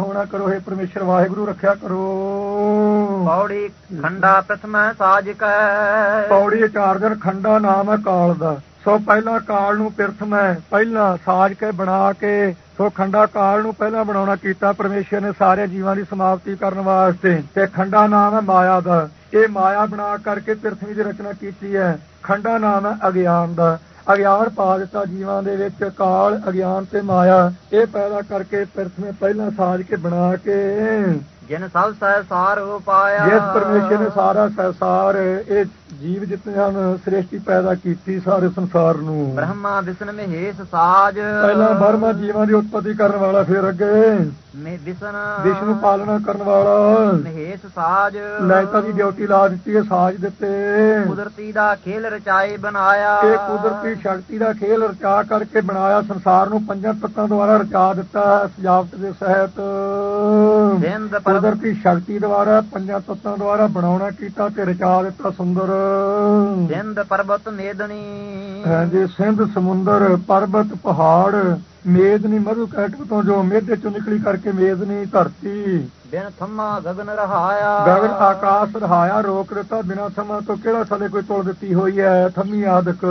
ਹੋਣਾ ਕਰੋ हे ਪਰਮੇਸ਼ਰ ਵਾਹਿਗੁਰੂ ਰੱਖਿਆ ਕਰੋ। ਪੌੜੀ ਖੰਡਾ ਪ੍ਰਥਮੈ ਸਾਜ ਕੈ। ਪੌੜੀ ਚਾਰਜਰ ਖੰਡਾ ਨਾਮ ਹੈ ਕਾਲ ਦਾ। ਸੋ ਪਹਿਲਾਂ ਕਾਲ ਨੂੰ ਪ੍ਰਥਮ ਹੈ ਪਹਿਲਾਂ ਸਾਜ ਕੇ ਬਣਾ ਕੇ ਸੋ ਖੰਡਾ ਕਾਲ ਨੂੰ ਪਹਿਲਾਂ ਬਣਾਉਣਾ ਕੀਤਾ ਪਰਮੇਸ਼ਰ ਨੇ ਸਾਰੇ ਜੀਵਾਂ ਦੀ ਸਮਾਪਤੀ ਕਰਨ ਵਾਸਤੇ। ਤੇ ਖੰਡਾ ਨਾਮ ਹੈ ਮਾਇਆ ਦਾ। ਇਹ ਮਾਇਆ ਬਣਾ ਕਰਕੇ ਪ੍ਰਥਵੀ ਦੀ ਰਚਨਾ ਕੀਤੀ ਹੈ। ਖੰਡਾ ਨਾਮ ਹੈ ਅਗਿਆਨ ਦਾ। ਅਗਿਆਨ ਪਾ ਦਿੱਤਾ ਜੀਵਾਂ ਦੇ ਵਿੱਚ, ਕਾਲ, ਅਗਿਆਨ ਤੇ ਮਾਇਆ, ਇਹ ਪੈਦਾ ਕਰਕੇ ਪ੍ਰਥਮੇ ਪਹਿਲਾਂ ਸਾਜ ਕੇ ਬਣਾ ਕੇ ਜਿਨ ਸਭ ਸਹਿ ਸਾਰ ਹੋ ਪਾਇਆ। ਜਿਸ ਪਰਮੇਸ਼ਰ ਨੇ ਸਾਰਾ ਸੰਸਾਰ ਇਹ ਜੀਵ ਜਿਤਨੇ ਹਨ ਸ੍ਰਿਸ਼ਟੀ ਪੈਦਾ ਕੀਤੀ ਸਾਰੇ ਸੰਸਾਰ ਨੂੰ। ਬ੍ਰਹਮਾ ਵਿਸ਼ਨ ਮਹੇਸ਼ ਸਾਜ। ਪਹਿਲਾਂ ਬਰਮਾ ਜੀਵਾਂ ਦੀ ਉਤਪਤੀ ਕਰਨ ਵਾਲਾ ਫਿਰ ਅੱਗੇ ਮੇ ਵਿਸ਼ਨ ਵਿਸ਼ਨੂੰ ਪਾਲਣਾ ਕਰਨ ਵਾਲਾ। ਮਹੇਸ਼ ਸਾਜ। ਲੈਤਾ ਦੀ ਡਿਊਟੀ ਲਾ ਦਿੱਤੀ ਹੈ ਸਾਜ ਦਿੱਤੇ ਕੁਦਰਤੀ ਦਾ ਖੇਲ ਰਚਾਏ ਬਣਾਇਆ। ਇਹ ਕੁਦਰਤੀ ਸ਼ਕਤੀ ਦਾ ਖੇਲ ਰਚਾ ਕਰਕੇ ਬਣਾਇਆ ਸੰਸਾਰ ਨੂੰ ਪੰਜਾਂ ਤੱਤਾਂ ਦੁਆਰਾ ਰਚਾ ਦਿੱਤਾ ਹੈ ਸਜਾਵਟ ਦੇ ਸਹਿਤ। ਸਿੰਧ ਪਰ ਕੁਦਰਤੀ ਸ਼ਕਤੀ ਦੁਆਰਾ ਪੰਜਾਂ ਤੱਤਾਂ ਦੁਆਰਾ ਬਣਾਉਣਾ ਕੀਤਾ ਤੇ ਰਚਾ ਦਿੱਤਾ ਸੁੰਦਰ। ਸਿੰਧ ਪਰਬਤ ਮੇਦਨੀ। ਹਾਂਜੀ ਸਿੰਧ ਸਮੁੰਦਰ ਪਰਬਤ ਪਹਾੜ ਮੇਦਨੀ ਮਧੂ ਕੈਟਕ ਤੋਂ ਜੋ ਮੇਦੇ ਚੋਂ ਨਿਕਲੀ ਕਰਕੇ ਮੇਦਨੀ ਧਰਤੀ। ਬਿਨ ਥੰਮਾ ਗਗਨ ਰਹਾਇਆ। ਗਗਨ ਆਕਾਸ਼ ਰਹਾਇਆ ਰੋਕ ਦਿੱਤਾ ਬਿਨਾਂ ਸਮਾਂ ਤੋਂ। ਕਿਹੜਾ ਥਲੇ ਕੋਈ ਤੋੜ ਦਿੱਤੀ ਹੋਈ ਹੈ ਥੰਮੀ ਆਦਿਕ।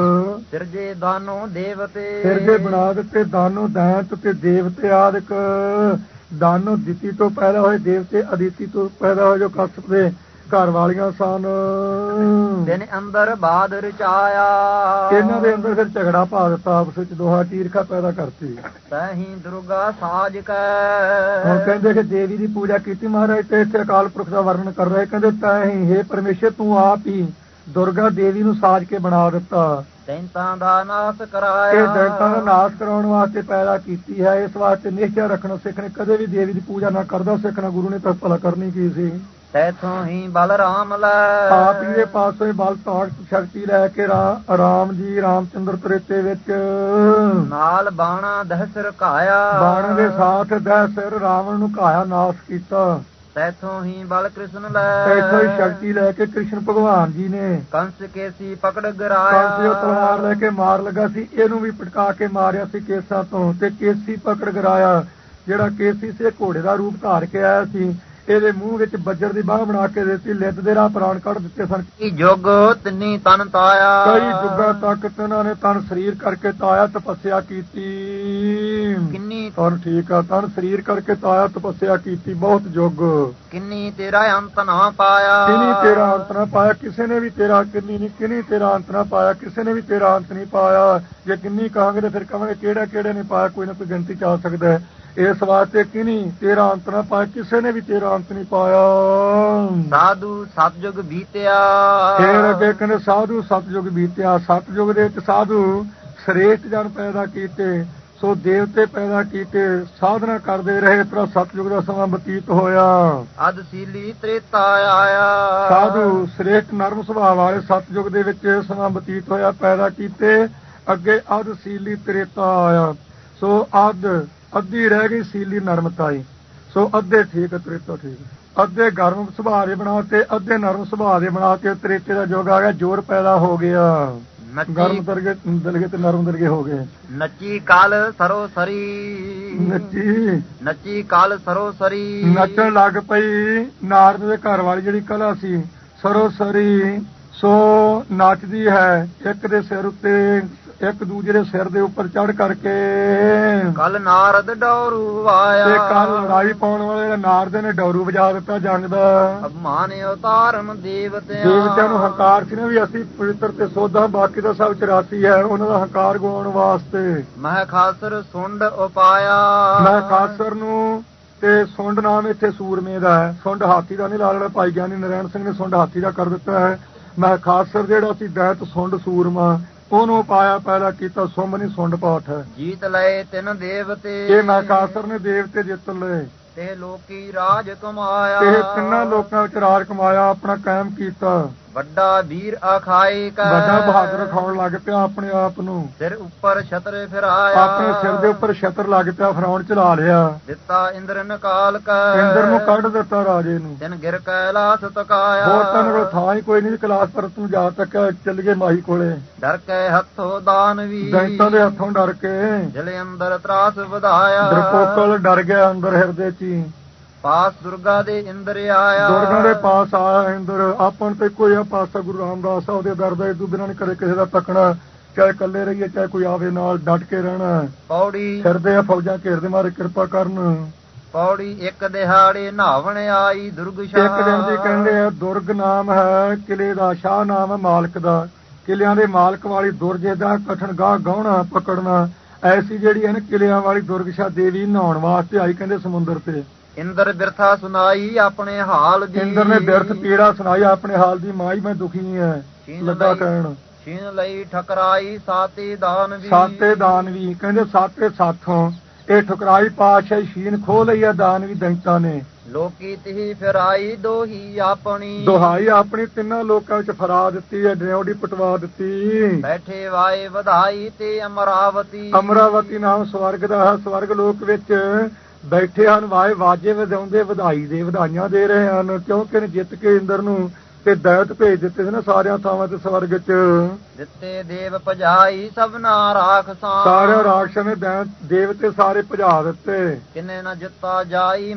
ਸਿਰਜੇ ਦਾਨੋ ਦੇਵਤੇ। ਫਿਰ ਜੇ ਬਣਾ ਦਿੱਤੇ ਦਾਨੋ ਦੈਂਤ ਤੇ ਦੇਵਤੇ ਆਦਿਕ। ਦਾਨੋ ਦਿੱਤੀ ਤੋਂ ਪੈਦਾ ਹੋਏ ਦੇਵਤੇ ਅਦਿਤੀ ਤੋਂ ਪੈਦਾ ਹੋਏ ਜੋ ਕਸਪ ਦੇ ਘਰ ਵਾਲੀਆਂ ਸਨ। ਦਿਨ ਅੰਦਰ ਬਾਦ ਰਚਾਇਆ ਇਹਨਾਂ ਦੇ ਅੰਦਰ ਫਿਰ ਝਗੜਾ ਪਾ ਦਿੱਤਾ ਆਪਸ ਵਿੱਚ ਦੋਹਾ ਟੀਰਖਾ ਪੈਦਾ ਕਰਤੀ। ਤਹੀਂ ਦੁਰਗਾ ਸਾਜ ਹੁਣ ਕੈ ਕਹਿੰਦੇ ਕਿ ਦੇਵੀ ਦੀ ਪੂਜਾ ਕੀਤੀ ਮਹਾਰਾਜ ਤੇ ਇੱਥੇ ਅਕਾਲ ਪੁਰਖ ਦਾ ਵਰਣਨ ਕਰ ਰਹੇ ਕਹਿੰਦੇ ਤਾਂ ਹੀ हे ਪਰਮੇਸ਼ਰ ਤੂੰ ਆਪ ਹੀ ਦੁਰਗਾ ਦੇਵੀ ਨੂੰ ਸਾਜ ਕੇ ਬਣਾ ਦਿੱਤਾ। ਤੈਂਤਾਂ ਦਾ ਨਾਸ ਇਹ ਕਰਾਇਆ ਦੈਂਤਾਂ ਦਾ ਨਾਸ਼ ਕਰਾਉਣ ਵਾਸਤੇ ਪੈਦਾ ਕੀਤੀ ਹੈ। ਇਸ ਵਾਸਤੇ ਨਿਸ਼ਚੈ ਰੱਖਣਾ ਸਿੱਖਣੇ ਕਦੇ ਵੀ ਦੇਵੀ ਦੀ ਪੂਜਾ ਨਾ ਕਰਦਾ। ਸਿੱਖਣਾ ਗੁਰੂ ਨੇ ਤਾਂ ਭਲਾ ਕਰਨੀ ਕੀ ਸੀ? ਤੈਥੋਂ ਹੀ ਬਲਰਾਮ ਲੈ। ਆਪ ਹੀ ਦੇ ਪਾਸੋਂ ਬਲ ਤਾਕਤ ਸ਼ਕਤੀ ਲੈ ਕੇ ਰਾਮ ਜੀ ਰਾਮਚੰਦਰ ਤ੍ਰੇਤੇ ਵਿੱਚ ਨਾਲ ਬਾਣਾ ਦਹਸ ਰਕਾਇਆ ਬਾਣ ਦੇ ਸਾਥ ਦਾ ਸਿਰ ਰਾਵਣ ਨੂੰ ਘਾਇਆ ਨਾਸ਼ ਕੀਤਾ। ਤੈਥੋਂ ਹੀ ਬਲ ਕ੍ਰਿਸ਼ਨ ਤੇ ਇੱਥੋਂ ਹੀ ਲੈ ਸ਼ਕਤੀ ਲੈ ਕੇ ਕ੍ਰਿਸ਼ਨ ਭਗਵਾਨ ਜੀ ਨੇ। ਕੰਸ ਕੇਸੀ ਪਕੜ ਕਾਂਸੀ ਉਹ ਗਰਾਇਆ ਤਲਵਾਰ ਲੈ ਕੇ ਮਾਰ ਲੱਗਾ ਸੀ ਇਹਨੂੰ ਵੀ ਪਟਕਾ ਕੇ ਮਾਰਿਆ ਸੀ ਕੇਸਾਂ ਤੋਂ ਤੇ ਕੇਸੀ ਪਕੜ ਗਰਾਇਆ ਜਿਹੜਾ ਕੇਸੀ ਸੀ ਘੋੜੇ ਦਾ ਰੂਪ ਧਾਰ ਕੇ ਆਇਆ ਸੀ। ਇਹਦੇ ਮੂੰਹ ਵਿੱਚ ਬੱਜਰ ਦੀ ਬਾਹ ਬਣਾ ਕੇ ਦਿੱਤੀ ਲਿੱਦ ਦੇ ਰਾਹ ਪ੍ਰਾਣ ਕੱਢ ਦਿੱਤੇ ਸਨ। ਕੀ ਜੁਗ ਤਿੰਨੀ ਤਨ ਤਾਇਆ। ਕਈ ਜੁਗਾਂ ਤੱਕ ਇਹਨਾਂ ਨੇ ਤਨ ਸਰੀਰ ਕਰਕੇ ਤਾਇਆ ਤਪੱਸਿਆ ਕੀਤੀ। ਕਿੰਨੀ ਤਨ ਠੀਕ ਆ ਤਨ ਸਰੀਰ ਕਰਕੇ ਤਾਇਆ ਤਪੱਸਿਆ ਕੀਤੀ ਬਹੁਤ ਜੁਗ। ਕਿੰਨੀ ਤੇਰਾ ਅੰਤ ਨਾ ਪਾਇਆ। ਕਿਨੀ ਤੇਰਾ ਅੰਤ ਨਾ ਪਾਇਆ ਕਿਸੇ ਨੇ ਵੀ ਤੇਰਾ ਕਿੰਨੀ ਨਹੀਂ ਕਿਨੀ ਤੇਰਾ ਅੰਤ ਨਾ ਪਾਇਆ ਕਿਸੇ ਨੇ ਵੀ ਤੇਰਾ ਅੰਤ ਨਹੀਂ ਪਾਇਆ। ਜੇ ਕਿੰਨੀ ਕਹਾਂਗੇ ਤੇ ਫਿਰ ਕਹਾਂਗੇ ਕਿਹੜਾ ਕਿਹੜੇ ਨੇ ਪਾਇਆ ਕੋਈ ਨਾ ਕੋਈ ਗਿਣਤੀ ਚ ਆ ਸਕਦਾ ਹੈ। ਇਸ ਵਾਸਤੇ ਕਿਨੀ ਤੇਰਾ ਅੰਤ ਨਾ ਪਾਇਆ ਕਿਸੇ ਨੇ ਵੀ ਤੇਰਾ ਅੰਤ ਨਹੀਂ ਪਾਇਆ। ਸਾਧੂ ਸਤਜੁਗ ਬੀਤਿਆ। ਫੇਰ ਅੱਗੇ ਕਹਿੰਦੇ ਸਾਧੂ ਸਤਜੁਗ ਬੀਤਿਆ ਸਤਜੁਗ ਦੇ ਵਿੱਚ ਸਾਧੂ ਸ੍ਰੇਸ਼ਟ ਜਨ ਪੈਦਾ ਕੀਤੇ। ਸੋ ਦੇਵਤੇ ਪੈਦਾ ਕੀਤੇ ਸਾਧਨਾ ਕਰਦੇ ਰਹੇ ਤਰਾ ਸਤਜੁਗ ਦਾ ਸਮਾਂ ਬਤੀਤ ਹੋਇਆ। ਅਦਸੀਲੀ ਤ੍ਰੇਤਾ ਆਇਆ। ਸਾਧੂ ਸ੍ਰੇਸ਼ਟ ਨਰਮ ਸੁਭਾਅ ਵਾਲੇ ਸਤਜੁਗ ਦੇ ਵਿੱਚ ਸਮਾਂ ਬਤੀਤ ਹੋਇਆ ਪੈਦਾ ਕੀਤੇ ਅੱਗੇ ਅਧ ਸੀਲੀ ਤ੍ਰੇਤਾ ਆਇਆ। ਸੋ ਅਧ ਅੱਧੀ ਰਹਿ ਗਈ ਸੀਲੀ ਨਰਮਤਾਈ। ਸੋ ਅੱਧੇ ਠੀਕ ਤ੍ਰੇਤਾ ਠੀਕ। ਅੱਧੇ ਗਰਮ ਸੁਭਾਅ ਦੇ ਬਣਾ ਤੇ ਅੱਧੇ ਨਰਮ ਸੁਭਾਅ ਦੇ ਬਣਾ ਕੇ ਤ੍ਰੇਤੇ ਦਾ ਯੁੱਗ ਆ ਗਿਆ ਜੋਰ ਪੈਦਾ ਹੋ ਗਿਆ। ਗਰਮ ਦਰਗੇ ਦਲਗੇ ਤੇ ਨਰਮ ਦਰਗੇ ਹੋ ਗਏ। ਨੱਚੀ ਕਾਲ ਸਰੋ ਸਰੀ ਨੱਚੀ। ਨੱਚੀ ਕਾਲ ਸਰੋ ਸਰੀ ਨੱਚਣ ਲੱਗ ਪਈ ਨਾਰਦ ਦੇ ਘਰ ਵਾਲੀ ਜਿਹੜੀ ਕਲਾ ਸੀ ਸਰੋਸਰੀ। ਸੋ ਨੱਚਦੀ ਹੈ ਇੱਕ ਦੇ ਸਿਰ ਉੱਤੇ ਇੱਕ ਦੂਜੇ ਦੇ ਸਿਰ ਦੇ ਉੱਪਰ ਚੜ ਕਰਕੇ। ਕਲ ਨਾਰਦ ਡੌਰੂ ਆਇਆ ਤੇ ਕੱਲ ਲੜਾਈ ਪਾਉਣ ਵਾਲੇ ਨਾਰਦ ਨੇ ਡੌਰੂ ਵਜਾ ਦਿੱਤਾ ਜੰਗ ਦਾ। ਅਭਮਾਨ ਉਤਾਰਨ ਦੇਵਤਿਆਂ। ਦੇਵਤਿਆਂ ਨੂੰ ਹੰਕਾਰ ਸੀ ਨਾ ਵੀ ਅਸੀਂ ਪਵਿੱਤਰ ਤੇ ਸੋਧਾ ਬਾਕੀ ਦਾ ਸਭ ਚਰਾਸੀ ਹੈ ਉਹਨਾਂ ਦਾ ਹੰਕਾਰ ਗਵਾਉਣ ਵਾਸਤੇ। ਮਹਿ ਖਾਸਰ ਸੁੰਡ ਉਪਾਇਆ। ਮੈਂ ਕਾਸਰ ਨੂੰ ਤੇ ਸੁੰਡ ਨਾਮ ਇੱਥੇ ਸੂਰਮੇ ਦਾ ਹੈ। ਸੁੰਡ ਹਾਥੀ ਦਾ ਨਹੀਂ ਲਾਲੜਾ ਭਾਈ ਗਿਆਨੀ ਨਰੈਣ ਸਿੰਘ ਨੇ ਸੁੰਡ ਹਾਥੀ ਦਾ ਕਰ ਦਿੱਤਾ ਹੈ। ਮੈਂ ਖਾਸਰ ਜਿਹੜਾ ਸੀ ਦੈਤ ਸੁੰਡ ਸੂਰਮਾ। ਉਹਨੂੰ ਪਾਇਆ ਪੈਦਾ ਕੀਤਾ ਸੁੰਮਨੀ ਸੁੰਡ ਪਾਠ। ਜੀਤ ਲਏ ਤਿੰਨ ਦੇਵਤੇ ਇਹ ਮੈਂ ਕਾਸਰ ਨੇ ਦੇਵਤੇ ਜਿੱਤ ਲਏ। ਤੇ ਲੋਕੀ ਰਾਜ ਕਮਾਇਆ। ਇਹ ਤਿੰਨਾਂ ਲੋਕਾਂ ਵਿੱਚ ਰਾਜ ਕਮਾਇਆ ਆਪਣਾ ਕਾਇਮ ਕੀਤਾ। ਵੱਡਾ ਵੀਰ ਅਖਾਈ ਕੈ। ਵੱਡਾ ਬਹਾਦਰ ਖਾਉਣ ਲੱਗ ਪਿਆ ਆਪਣੇ ਆਪ ਨੂੰ। ਸਿਰ ਉੱਪਰ ਛਤਰ ਫਿਰਾਇਆ। ਆਪਣੇ ਸਿਰ ਦੇ ਉੱਪਰ ਛਤਰ ਲੱਗ ਪਿਆ ਫਰਾਉਣ ਚਲਾ ਲਿਆ। ਦਿੱਤਾ ਇੰਦਰ ਨਕਾਲ ਕੈ। ਇੰਦਰ ਨੂੰ ਕੱਢ ਦਿੱਤਾ ਰਾਜੇ ਨੂੰ। ਤਿਨ ਗਿਰ ਕੈਲਾਸ ਤਕਾਇਆ। ਹੋਰ ਤਾਂ ਕੋਲ ਥਾਂ ਹੀ ਕੋਈ ਨਹੀਂ ਕਲਾਸ ਪਰਤ ਨੂੰ ਜਾ ਤੱਕ ਚੱਲ ਗਏ ਮਾਹੀ ਕੋਲੇ। ਡਰ ਕੇ ਹੱਥੋਂ ਦਾਨਵੀ ਦੈਂਤਾਂ ਦੇ ਹੱਥੋਂ ਡਰ ਕੇ। ਜਲੇ ਅੰਦਰ ਤਰਾਸ ਵਧਾਇਆ। ਡਰਪੋਕਲ ਡਰ ਗਿਆ ਅੰਦਰ ਹਿਰਦੇ ਚ ਪਾਸ ਦੁਰਗਾ ਦੇ ਇੰਦਰ ਆਇਆ। ਦੁਰਗਾ ਦੇ ਪਾਸ ਆਇਆ ਇੰਦਰ। ਆਪਾਂ ਨੂੰ ਤੇ ਕੋਈ ਆ ਪਾਸਾ ਗੁਰੂ ਰਾਮਦਾਸ ਆ ਉਹਦੇ ਦਰ ਦਾ। ਇਦੋਂ ਬਿਨਾਂ ਨਹੀਂ ਕਰੇ ਕਿਸੇ ਦਾ ਤੱਕਣਾ ਚਾਹੇ ਇਕੱਲੇ ਰਹੀਏ ਚਾਹੇ ਕੋਈ ਆਵੇ ਨਾਲ ਡਟ ਕੇ ਰਹਿਣਾ। ਪੌੜੀ। ਫਿਰਦੇ ਆ ਫੌਜਾਂ ਘੇਰਦੇ ਮਾਰੇ ਕਿਰਪਾ ਕਰਨ। ਪੌੜੀ ਇੱਕ ਦਿਹਾੜੇ ਨਹਾਵਣ ਆਈ ਦੁਰਗ ਸ਼ਾਹ। ਇੱਕ ਦਿਨ ਦੀ ਕਹਿੰਦੇ ਆ ਦੁਰਗ ਨਾਮ ਹੈ ਕਿਲੇ ਦਾ ਸ਼ਾਹ ਨਾਮ ਹੈ ਮਾਲਕ ਦਾ। ਕਿਲਿਆਂ ਦੇ ਮਾਲਕ ਵਾਲੀ ਦੁਰਜੇ ਦਾ ਕਠਨ ਗਾਹ ਗਾਉਣਾ ਪਕੜਨਾ। ਐਸੀ ਜਿਹੜੀ ਹੈ ਨਾ ਕਿਲਿਆਂ ਵਾਲੀ ਦੁਰਗਸ਼ਾ ਦੇਵੀ ਨਹਾਉਣ ਵਾਸਤੇ ਆਈ ਕਹਿੰਦੇ ਸਮੁੰਦਰ ਤੇ। ਇੰਦਰ ਬਿਰਥਾ ਸੁਨਾਈ ਆਪਣੇ ਹਾਲ ਦੀ। ਇੰਦਰ ਨੇ ਬਿਰਥ ਪੀੜਾ ਸੁਣਾਈ ਆਪਣੇ ਹਾਲ ਦੀ ਮਾਈ ਮੈਂ ਦੁਖੀ ਹਾਂ ਛੀਨ ਲੱਗਾ ਕਹਿਣ। ਛੀਨ ਲਈ ਠਕਰਾਈ ਸਾਤੇ ਦਾਨ ਵੀ। ਸਾਤੇ ਦਾਨਵੀ ਕਹਿੰਦੇ ਸਾਤੇ ਸਾਥੋਂ। ਇਹ ਠੁਕਰਾਈ ਪਾਸ਼ਾ ਸ਼ੀਨ ਖੋ ਲਈ ਆ ਦਾਨਵੀ ਦੈਂਤਾਂ ਨੇ। ਲੋਕੀ ਤਹੀ ਫਿਰਾਈ ਦੋਹੀ ਆਪਣੀ। ਦੁਹਾਈ ਆਪਣੀ ਤਿੰਨਾਂ ਲੋਕਾਂ ਵਿੱਚ ਫਰਾ ਦਿੱਤੀ ਹੈ ਡਿਉੜੀ ਪਟਵਾ ਦਿੱਤੀ। ਬੈਠੇ ਵਾਏ ਵਧਾਈ ਤੇ ਅਮਰਾਵਤੀ। ਅਮਰਾਵਤੀ ਨਾਮ ਸਵਰਗ ਦਾ ਹੈ ਸਵਰਗ ਲੋਕ ਵਿੱਚ ਬੈਠੇ ਹਨ ਵਾਏ ਵਾਜੇ ਵਜਾਉਂਦੇ ਵਧਾਈ ਦੇ ਵਧਾਈਆਂ ਦੇ ਰਹੇ ਹਨ। ਕਿਉਂਕਿ ਇਹਨੇ ਜਿੱਤ ਕੇ ਇੰਦਰ ਨੂੰ ਤੇ ਦੈਤ ਭੇਜ ਦਿੱਤੇ ਸੀ ਨਾ ਸਾਰਿਆਂ ਥਾਵਾਂ ਤੇ ਸਵਰਗ 'ਚ। ਦਿੱਤੇ ਦੇਵ ਭਜਾਈ ਸਭਨਾ ਰਾਖਸਾਂ ਸਾਰੇ ਰਾਖਸ਼ ਨੇ ਦੈਤ ਦੇਵਤੇ ਸਾਰੇ ਭਜਾ ਦਿੱਤੇ। ਕਿਨੇ ਨਾ ਜਿੱਤਾ ਜਾਈ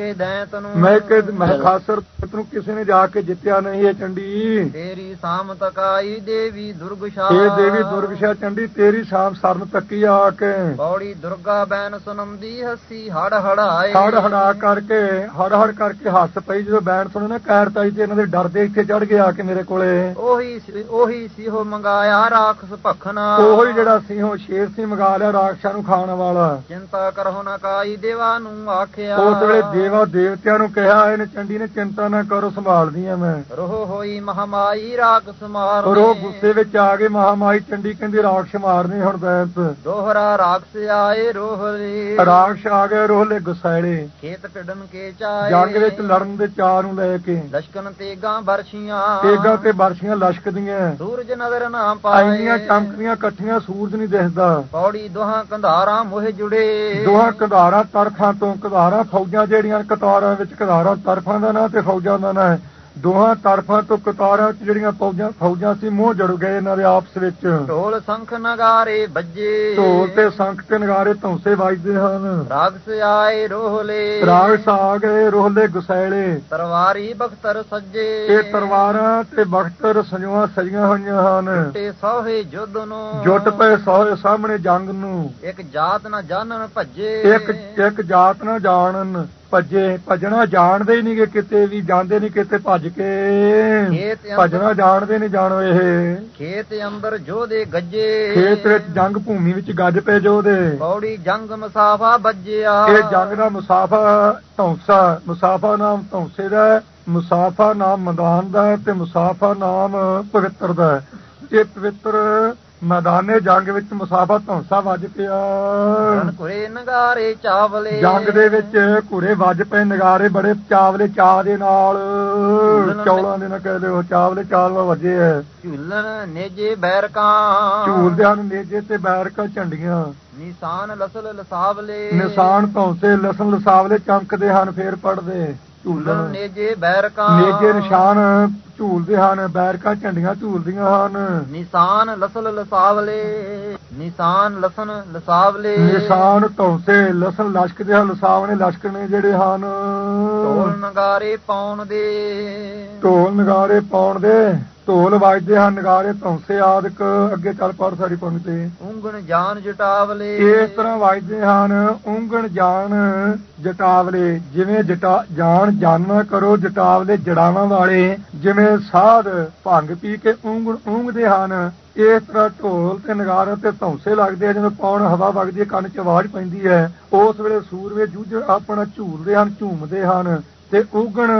ਮੈਖੇ ਦੈਂਤ ਨੂੰ ਮੈਂ ਕਿ ਮੈਂ ਖਾਸਰ ਨੂੰ ਕਿਸੇ ਨੇ ਜਾ ਕੇ ਜਿੱਤਿਆ ਨਹੀਂ ਹੈ ਚੰਡੀ। ਤੇਰੀ ਸਾਮ ਤਕਾਈ ਦੇਵੀ ਦੁਰਗਸ਼ਾ ਇਹ ਦੇਵੀ ਦੁਰਗਸ਼ਾ ਚੰਡੀ ਤੇਰੀ ਸ਼ਾਮ ਸਰਨ ਤੱਕੀ ਆ ਕੇ। ਪੌੜੀ ਦੁਰਗਾ ਬੈਨ ਸੁਨੰਦੀ ਹੱਸੀ ਹੜ ਹੜਾਏ। ਹੜ ਹੜਾ ਕਰਕੇ ਹੜ ਹੜ ਕਰਕੇ ਹੱਸ ਪਈ ਜਦੋਂ ਬੈਣ ਸੁਣੇ ਨਾ ਕਾਇਰਤਾਈ ਤੇ ਇਹਨਾਂ ਦੇ ਡਰਦੇ ਇੱਥੇ ਚੜ ਕੇ ਆ ਕੇ ਮੇਰੇ ਕੋਲੇ। ਉਹੀ ਸੀ- ਉਹੀ ਸਿਹੋ ਮੰਗਾਇਆ ਰਾਖਸ ਭਖਨਾ ਉਹੀ ਜਿਹੜਾ ਸਿੰਘੋ ਸ਼ੇਰ ਸੀ ਮਗਾ ਲਿਆ ਰਾਖਸ਼ਾਂ ਨੂੰ ਖਾਣ ਵਾਲਾ। ਚਿੰਤਾ ਕਰੋ ਨਾ ਕਾਈ ਦੇਵਾ ਨੂੰ ਆਖਿਆ। ਉਸ ਵੇਲੇ ਦੇਵਾ ਦੇਵਤਿਆਂ ਨੂੰ ਕਿਹਾ ਇਹਨੇ ਚੰਡੀ ਨੇ ਚਿੰਤਾ ਨਾ ਕਰੋ ਸੰਭਾਲਦੀ ਆ ਮੈਂ। ਰੋਹ ਹੋਈ ਮਹਾਮਾਈ ਰਾਖਸ ਮਾਰ ਪਰ ਉਹ ਗੁੱਸੇ ਵਿੱਚ ਆ ਗਏ ਮਹਾਮਾਈ ਚੰਡੀ ਕਹਿੰਦੀ ਰਾਖਸ਼ ਮਾਰਨੇ ਹੁਣ ਦੈਂਤ ਦੋਹਰਾ ਰਾਖਸ ਆਏ ਰੋਹਲੇ। ਰਾਖਸ਼ ਆ ਗਏ ਰੋਹਲੇ ਗੁਸੈਲੇ ਖੇਤ ਪਿੜਨ ਕੇ ਚਾਏ। ਜੰਗ ਵਿੱਚ ਲੜਨ ਦੇ ਚਾਅ ਨੂੰ ਲੈ ਕੇ। ਲਸ਼ਕਨ ਤੇਗਾਂ ਬਰਸ਼ੀਆਂ। ਤੇਗਾ ਤੇ ਬਰਸ਼ੀਆਂ ਲਸ਼ਕਦੀਆਂ। ਸੂਰਜ ਨਜ਼ਰ ਨਾ ਪਾਏ। ਆਈਆਂ ਚਮਕਦੀਆਂ ਇਕੱਠੀਆਂ ਸੂਰਜ ਨਹੀਂ ਦਿਸਦਾ। ਪੌੜੀ ਦੋਹਾਂ ਕੰਧਾਰਾਂ ਮੋਹ ਜੁੜੇ। ਦੋਹਾਂ ਕਧਾਰਾਂ ਤਰਫਾਂ ਤੋਂ ਕਧਾਰਾਂ ਫੌਜਾਂ ਜਿਹੜੀਆਂ ਕਤਾਰਾਂ ਵਿੱਚ ਕਧਾਰਾਂ ਤਰਫਾਂ ਦਾ ਨਾਂ ਤੇ ਫੌਜਾਂ ਦਾ ਨਾਂ ਹੈ ਦੋਹਾਂ ਤਰਫਾਂ ਤੋਂ ਕਤਾਰਾਂ 'ਚ ਜਿਹੜੀਆਂ ਫੌਜਾਂ ਫੌਜਾਂ ਸੀ ਮੂੰਹ ਜੜ ਗਏ ਇਹਨਾਂ ਦੇ ਆਪਸ ਵਿੱਚ। ਢੋਲ ਸੰਖ ਨਗਾਰੇ ਵੱਜੇ। ਢੋਲ ਤੇ ਸੰਖ ਤੇ ਨਗਾਰੇ ਧੌਂਸੇ ਵੱਜਦੇ ਹਨ। ਰਾਗਸ ਆਏ ਰੋਹਲੇ। ਰਾਗ ਆ ਗਏ ਰੋਹਲੇ ਗੁਸੈਲੇ। ਤਰਵਾਰੀ ਬਖਤਰ ਸੱਜੇ। ਇਹ ਤਲਵਾਰਾਂ ਤੇ ਬਖਤਰ ਸੰਜੋਆਂ ਸਜੀਆਂ ਹੋਈਆਂ ਹਨ। ਤੇ ਸੋਹੇ ਜੁੱਧ ਨੂੰ। ਜੁੱਟ ਪਏ ਸੋਹਰੇ ਸਾਹਮਣੇ ਜੰਗ ਨੂੰ। ਇੱਕ ਜਾਤ ਨਾ ਜਾਣਨ ਭੱਜੇ। ਇੱਕ ਇੱਕ ਜਾਤ ਨਾ ਜਾਣਨ। ਭੱਜੇ ਭੱਜਣਾ ਜਾਣਦੇ ਹੀ ਨਹੀਂਗੇ ਕਿਤੇ ਵੀ ਜਾਂਦੇ ਨਹੀਂ ਕਿਤੇ ਭੱਜ ਕੇ। ਭੱਜਣਾ ਜਾਣਦੇ ਨਹੀਂ ਜਾਣੋ ਇਹ। ਖੇਤ ਅੰਦਰ ਜੋਦੇ ਗੱਜੇ। ਖੇਤ ਵਿੱਚ ਜੰਗ ਭੂਮੀ ਵਿੱਚ ਗੱਜ ਪਏ ਜੋ ਦੇ ਪੌੜੀ ਜੰਗ ਮਸਾਫਾ ਵੱਜਿਆ। ਇਹ ਜੰਗ ਦਾ ਮੁਸਾਫਾ ਧੌਂਸਾ ਮੁਸਾਫਾ ਨਾਮ ਧੌਂਸੇ ਦਾ ਮੁਸਾਫਾ ਨਾਮ ਮੈਦਾਨ ਦਾ ਤੇ ਮੁਸਾਫਾ ਨਾਮ ਪਵਿੱਤਰ ਦਾ। ਇਹ ਪਵਿੱਤਰ ਮੈਦਾਨੇ ਜੰਗ ਵਿੱਚ ਮੁਸਾਫਾ ਧੌਂਸਾ ਵੱਜ ਪਿਆ ਕੁਰੇ ਨਗਾਰੇ ਚਾਵਲੇ। ਜੰਗ ਦੇ ਵਿੱਚ ਘੁਰੇ ਵੱਜ ਪਏ ਨਗਾਰੇ ਬੜੇ ਚਾਵਲੇ ਚਾਹ ਦੇ ਨਾਲ। ਚੌਲਾਂ ਦੇ ਨਾਲ ਕਹਿੰਦੇ ਉਹ ਚਾਵਲੇ ਚਾਵਲ ਵੱਜੇ ਐ ਝੂਲਣ ਨੇਜੇ ਬੈਰਕਾਂ। ਝੂਲਦੇ ਹਨ ਨੇਜੇ ਤੇ ਬੈਰਕਾਂ ਝੰਡੀਆਂ। ਨਿਸ਼ਾਨ ਲਸਲ ਲਸਾਵਲੇ। ਨਿਸ਼ਾਨ ਧੌਂਸੇ ਲਸਣ ਲਸਾਵਲੇ ਚਮਕਦੇ ਹਨ ਫੇਰ ਪੜਦੇ ਝੂਲਣ ਨੇਜੇ ਬੈਰਕਾਂ। ਨੇਜੇ ਨਿਸ਼ਾਨ ਝੂਲਦੇ ਹਨ ਬੈਰਕਾਂ ਝੰਡੀਆਂ ਝੂਲਦੀਆਂ ਹਨ। ਨਿਸ਼ਾਨ ਲਸਲ ਲਸਾਵਲੇ ਨਿਸ਼ਾਨ ਲਸਨ ਲਸਾਵਲੇ। ਨਿਸ਼ਾਨ ਧੌਂਸੇ ਲਸਣ ਲਸ਼ਕਦੇ ਹਨ ਲਸਾਵਣੇ ਲਸ਼ਕਣੇ ਜਿਹੜੇ ਹਨ। ਢੋਲ ਨਗਾਰੇ ਪਾਉਣ ਦੇ। ਢੋਲ ਨਗਾਰੇ ਪਾਉਣ ਦੇ। ਢੋਲ ਵੱਜਦੇ ਹਨ ਨਗਾਰੇ ਧੌਂਸੇ ਆਦਿਕ ਅੱਗੇ ਚੱਲ ਪੜ ਸਾਰੀ ਪੰਕਤੀ ਉਂਗਣ ਜਾਨ ਜਟਾਵਲੇ। ਇਸ ਤਰ੍ਹਾਂ ਵੱਜਦੇ ਹਨ ਉਂਗਣ ਜਾਣ ਜਟਾਵਲੇ ਜਿਵੇਂ ਜਟਾ ਜਾਣ ਜਾਨਣਾ ਕਰੋ ਜਟਾਵਲੇ ਜੜਾਵਾਂ ਵਾਲੇ ਜਿਵੇਂ ਸਾਧ ਭੰਗ ਪੀ ਕੇ ਉਂਗਣ ਉਂਗਦੇ ਹਨ। ਇਸ ਤਰ੍ਹਾਂ ਢੋਲ ਤੇ ਨਗਾਰੇ ਤੇ ਧੌਂਸੇ ਲੱਗਦੇ ਆ ਜਦੋਂ ਪੌਣ ਹਵਾ ਵਗਦੀ ਹੈ ਕੰਨ 'ਚ ਆਵਾਜ਼ ਪੈਂਦੀ ਹੈ। ਉਸ ਵੇਲੇ ਸੂਰਵੇ ਜੂਝ ਆਪਣਾ ਝੂਲਦੇ ਹਨ ਝੂਮਦੇ ਹਨ ਤੇ ਉਂਗਣ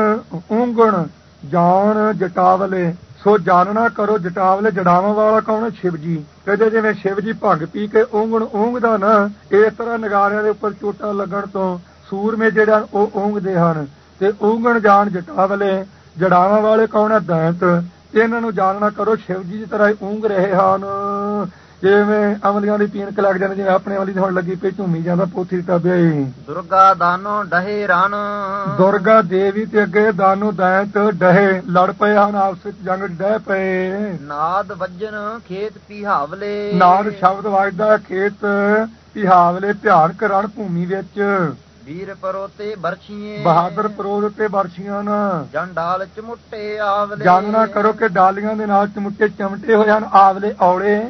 ਉਂਗਣ ਜਾਣ ਜਟਾਵਲੇ ਸੋ ਜਾਣਨਾ ਕਰੋ ਜਟਾਵਲੇ ਜੜਾਵਾਂ ਵਾਲਾ ਕੌਣ ਸ਼ਿਵ ਜੀ ਕਹਿੰਦੇ ਜਿਵੇਂ ਸ਼ਿਵ ਜੀ ਭੰਗ ਪੀ ਕੇ ਉਂਗਣ ਉਂਗਦਾ ਨਾ, ਇਸ ਤਰ੍ਹਾਂ ਨਗਾਰਿਆਂ ਦੇ ਉੱਪਰ ਚੋਟਾਂ ਲੱਗਣ ਤੋਂ ਸੂਰਮੇ ਜਿਹੜਾ ਉਹ ਉਂਗਦੇ ਹਨ। ਤੇ ਉਂਗਣ ਜਾਣ ਜਟਾਵਲੇ ਜੜਾਵਾਂ ਵਾਲੇ ਕੌਣ ਹੈ? ਦੈਂਤ। ਇਹਨਾਂ ਨੂੰ ਜਾਣਨਾ ਕਰੋ ਸ਼ਿਵ ਜੀ ਦੀ ਤਰ੍ਹਾਂ ਹੀ ਉਂਗ ਰਹੇ ਹਨ। ਜਿਵੇਂ ਅਮਲੀਆਂ ਦੀ ਪੀਣਕ ਲੱਗ ਜਾਂਦੀ ਜਿਵੇਂ ਆਪਣੇ ਅਮਲੀ ਦੀ ਹੁਣ ਲੱਗੀ ਪਈ ਝੂਮੀ ਜਾਂਦਾ ਪੋਥੀ ਟੱਬਿਆ ਹੀ ਦੁਰਗਾ ਦਾਨੋ ਡਹੇ ਰਣ। ਦੁਰਗਾ ਦੇਵੀ ਤੇ ਅੱਗੇ ਦਾਨੂ ਦੈਂਤ ਡਹੇ ਲੜ ਪਏ ਹਨ ਆਪਸ ਵਿੱਚ ਜੰਗ ਡਹਿ ਪਏ। ਨਾਦ ਵੱਜਨ ਖੇਤ ਪੀਹਾਵਲੇ। ਨਾਦ ਸ਼ਬਦ ਵੱਜਦਾ ਖੇਤ ਪਿਹਾਵਲੇ ਭਿਆਨਕ ਰਣ ਭੂਮੀ ਵਿੱਚ। ਵੀਰ ਪਰੋਤੇ ਬਰਛੀਏ। ਬਹਾਦਰ ਪ੍ਰੋਧ ਤੇ ਵਰਸ਼ੀਆਂ ਨਾ ਜੰਡਾਲ ਚਮੁੱਟੇ ਆਵਲੇ। ਜਾਣਨਾ ਕਰੋ ਕਿ ਡਾਲੀਆਂ ਦੇ ਨਾਲ ਚਮੁੱਟੇ ਚਮਟੇ ਹੋਏ ਹਨ ਆਵਲੇ ਔਲੇ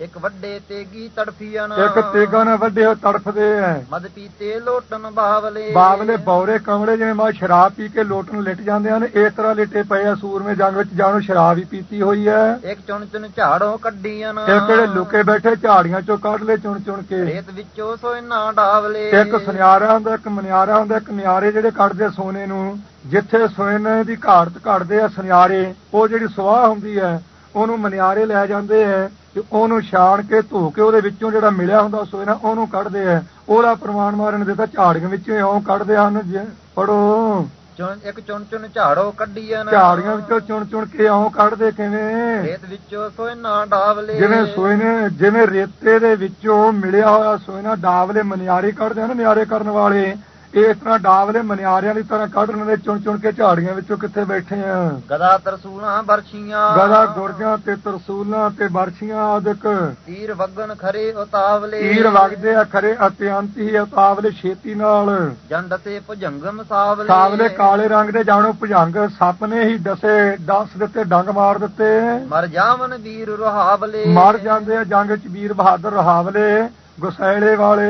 ਇੱਕ ਵੱਡੇ ਤੇਗੀ ਤੜਫੀਆਂ ਇੱਕ ਤੇਗਾ ਨਾਲ ਵੱਡੇ ਤੜਫਦੇ ਐ। ਮਦ ਪੀਤੇ ਲੋਟਨ ਬਾਵਲੇ। ਬਾਵਲੇ ਬੌਰੇ ਕਮਲੇ ਜਿਵੇਂ ਮਾ ਸ਼ਰਾਬ ਪੀ ਕੇ ਲੋਟਣ ਲਿਟ ਜਾਂਦੇ ਹਨ ਇਸ ਤਰ੍ਹਾਂ ਲਿਟੇ ਪਏ ਆ ਸੂਰਮੇ ਜੰਗ ਵਿੱਚ ਜਾਣੋ ਸ਼ਰਾਬ ਹੀ ਪੀਤੀ ਹੋਈ ਹੈ ਇੱਕ ਚੁਣ ਚੁਣ ਝਾੜੋ ਕੱਢੀਆਂ ਇਹ ਕਿਹੜੇ ਲੁਕੇ ਬੈਠੇ ਝਾੜੀਆਂ ਚੋਂ ਕੱਢ ਲੈ ਚੁਣ ਚੁਣ ਕੇ। ਰੇਤ ਵਿੱਚੋਂ ਸੋਇਨਾ ਡਾਵਲੇ। ਇੱਕ ਸੁਨਿਆਰਾ ਹੁੰਦਾ ਇੱਕ ਮਨਿਆਰਾ ਹੁੰਦਾ ਇੱਕ ਨਿਆਰੇ ਜਿਹੜੇ ਕੱਢਦੇ ਸੋਨੇ ਨੂੰ। ਜਿੱਥੇ ਸੋਨੇ ਦੀ ਘਾੜਤ ਘੜਦੇ ਆ ਸੁਨਿਆਰੇ ਉਹ ਜਿਹੜੀ ਸਵਾਹ ਹੁੰਦੀ ਹੈ ਉਹਨੂੰ ਮਨਿਆਰੇ ਲੈ ਜਾਂਦੇ ਐ। ਤੇ ਉਹਨੂੰ ਛਾਣ ਕੇ ਧੋ ਕੇ ਉਹਦੇ ਵਿੱਚੋਂ ਜਿਹੜਾ ਮਿਲਿਆ ਹੁੰਦਾ ਸੋਨਾ ਉਹਨੂੰ ਕੱਢਦੇ ਐ ਉਹਦਾ ਪ੍ਰਮਾਣ ਮਾਰਨ ਦੇ ਤਾਂ ਝਾੜੀਆਂ ਵਿੱਚੋਂ ਇਉਂ ਕੱਢਦੇ ਹਨ ਪੜੋ ਚੁਣ ਇੱਕ ਚੁਣ ਚੁਣ ਝਾੜੋ ਕੱਢੀਆਂ ਝਾੜੀਆਂ ਵਿੱਚੋਂ ਚੁਣ ਚੁਣ ਕੇ ਇਉਂ ਕੱਢਦੇ ਕਿਵੇਂ? ਰੇਤ ਵਿੱਚੋਂ ਸੋਇਨਾ ਡਾਵਲੇ। ਜਿਵੇਂ ਸੋਇਨੇ ਜਿਵੇਂ ਰੇਤੇ ਦੇ ਵਿੱਚੋਂ ਮਿਲਿਆ ਹੋਇਆ ਸੋਇਨਾ ਡਾਵਲੇ ਮਨਿਆਰੇ ਕੱਢਦੇ ਹਨ ਨਿਆਰੇ ਕਰਨ ਵਾਲੇ। ਇਸ ਤਰ੍ਹਾਂ ਡਾਵਲੇ ਮਨਿਆਰਿਆਂ ਦੀ ਤਰ੍ਹਾਂ ਕੱਢਣ ਦੇ ਚੁਣ ਚੁਣ ਕੇ ਝਾੜੀਆਂ ਵਿੱਚੋਂ ਕਿੱਥੇ ਬੈਠੇ ਆ। ਗਦਾ ਤਰਸੂਲਾਂ ਬਰਛੀਆਂ। ਗਦਾ ਗੁਰਜਾਂ ਤੇ ਤਰਸੂਲਾਂ ਤੇ ਬਰਛੀਆਂ ਆਦਿਕ। ਤੀਰ ਵਗਨ ਖਰੇ ਉਤਾਵਲੇ। ਤੀਰ ਵਗਦੇ ਆ ਖਰੇ ਅਤਿਅੰਤ ਹੀ ਉਤਾਵਲੇ ਛੇਤੀ ਨਾਲ। ਜੰਡ ਤੇ ਭੁਜੰਗਮ ਸਾਵਲੇ। ਸਾਵਲੇ ਕਾਲੇ ਰੰਗ ਦੇ ਜਾਣੋ ਭੁਜੰਗ ਸੱਪ ਨੇ ਹੀ ਡਸੇ ਡਸ ਦਿੱਤੇ ਡੰਗ ਮਾਰ ਦਿੱਤੇ। ਮਰ ਜਾਵਨ ਵੀਰ ਰੁਹਾਵਲੇ। ਮਰ ਜਾਂਦੇ ਆ ਜੰਗ ਚ ਵੀਰ ਬਹਾਦਰ ਰਹਾਵਲੇ। ਗੁਸੈਲੇ ਵਾਲੇ।